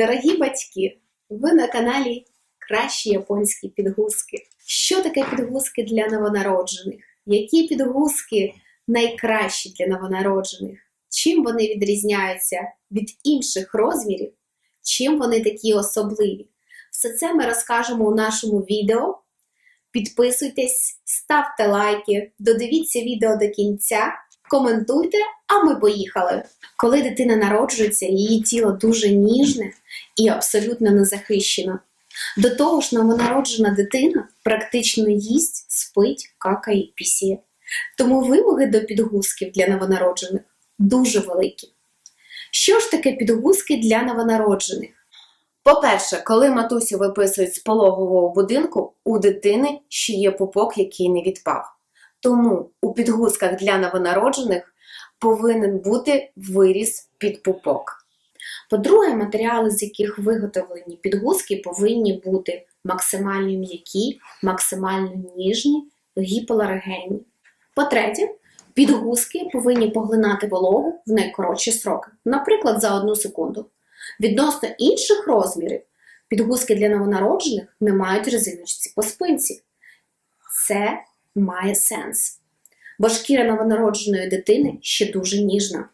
Дорогі батьки, ви на каналі Кращі японські підгузки. Що таке підгузки для новонароджених? Які підгузки найкращі для новонароджених? Чим вони відрізняються від інших розмірів? Чим вони такі особливі? Все це ми розкажемо у нашому відео. Підписуйтесь, ставте лайки, додивіться відео до кінця, коментуйте, а ми поїхали. Коли дитина народжується, її тіло дуже ніжне і абсолютно незахищено. До того ж, новонароджена дитина практично їсть, спить, какає, пісє. Тому вимоги до підгузків для новонароджених дуже великі. Що ж таке підгузки для новонароджених? По-перше, коли матусю виписують з пологового будинку, у дитини ще є пупок, який не відпав. Тому у підгузках для новонароджених повинен бути виріз під пупок. По-друге, матеріали, з яких виготовлені підгузки, повинні бути максимально м'які, максимально ніжні, гіпоалергенні. По-третє, підгузки повинні поглинати вологу в найкоротші строки, наприклад, за одну секунду. Відносно інших розмірів, підгузки для новонароджених не мають резиночці по спинці. Це має сенс. Бо шкіра новонародженої дитини ще дуже ніжна.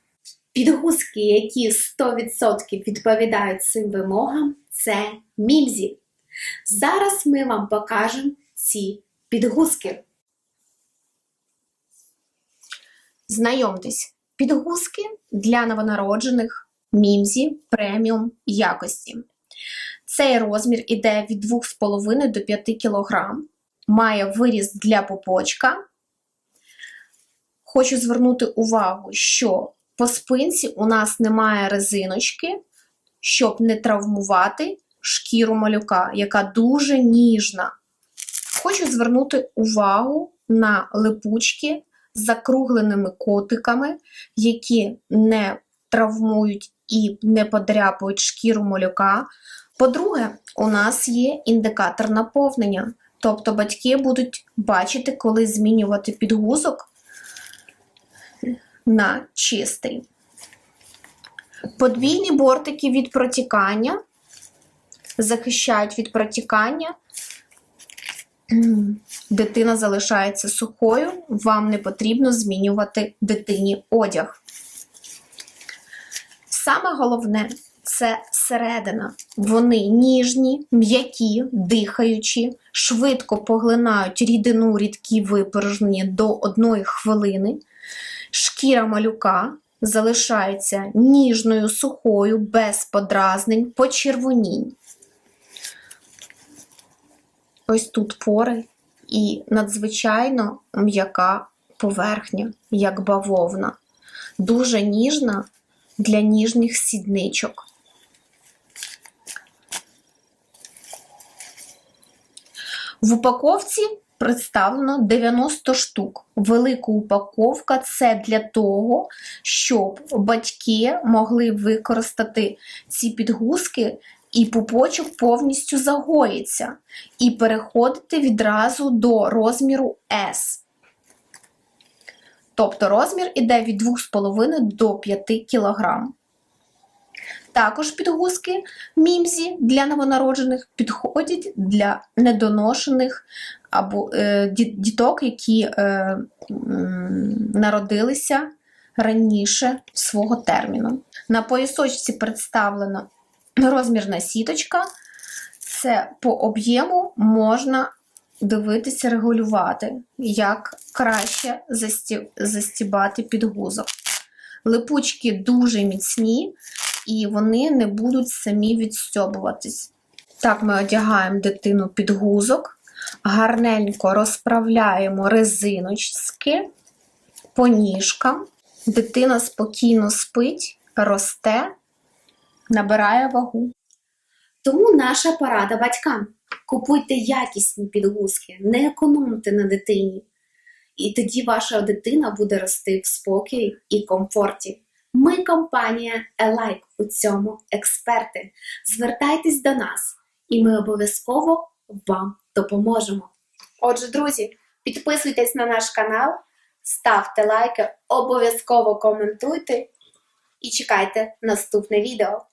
Підгузки, які 100% відповідають цим вимогам, це мімзі. Зараз ми вам покажемо ці підгузки. Знайомтесь, підгузки для новонароджених мімзі преміум якості. Цей розмір іде від 2,5 до 5 кг, має виріз для пупочка. Хочу звернути увагу, що по спинці у нас немає резиночки, щоб не травмувати шкіру малюка, яка дуже ніжна. Хочу звернути увагу на липучки з закругленими котиками, які не травмують і не подряпують шкіру малюка. По-друге, у нас є індикатор наповнення, тобто батьки будуть бачити, коли змінювати підгузок на чистий. Подвійні бортики від протікання захищають від протікання. Дитина залишається сухою, вам не потрібно змінювати дитині одяг. Саме головне це середина. Вони ніжні, м'які, дихаючі, швидко поглинають рідину рідкі випорожнення до одної хвилини. Шкіра малюка залишається ніжною, сухою, без подразнень, почервонінь. Ось тут пори і надзвичайно м'яка поверхня, як бавовна, дуже ніжна для ніжних сідничок. В упаковці представлено 90 штук. Велика упаковка це для того, щоб батьки могли використати ці підгузки, і пупочок повністю загоїться, і переходити відразу до розміру S. Тобто розмір іде від 2,5 до 5 кг. Також підгузки мімзі для новонароджених підходять для недоношених або е, діток, які е, м, народилися раніше свого терміну. На поясочці представлена розмірна сіточка. Це по об'єму можна дивитися, регулювати, як краще застібати підгузок. Липучки дуже міцні і вони не будуть самі відстьобуватись. Так, ми одягаємо дитину під гузок, гарненько розправляємо резиночки по ніжкам. Дитина спокійно спить, росте, набирає вагу. Тому наша порада батькам: купуйте якісні підгузки, не економте на дитині. І тоді ваша дитина буде рости в спокій і комфорті. Ми компанія Елайк у цьому експерти. Звертайтесь до нас, і ми обов'язково вам допоможемо. Отже, друзі, підписуйтесь на наш канал, ставте лайки, обов'язково коментуйте і чекайте наступне відео.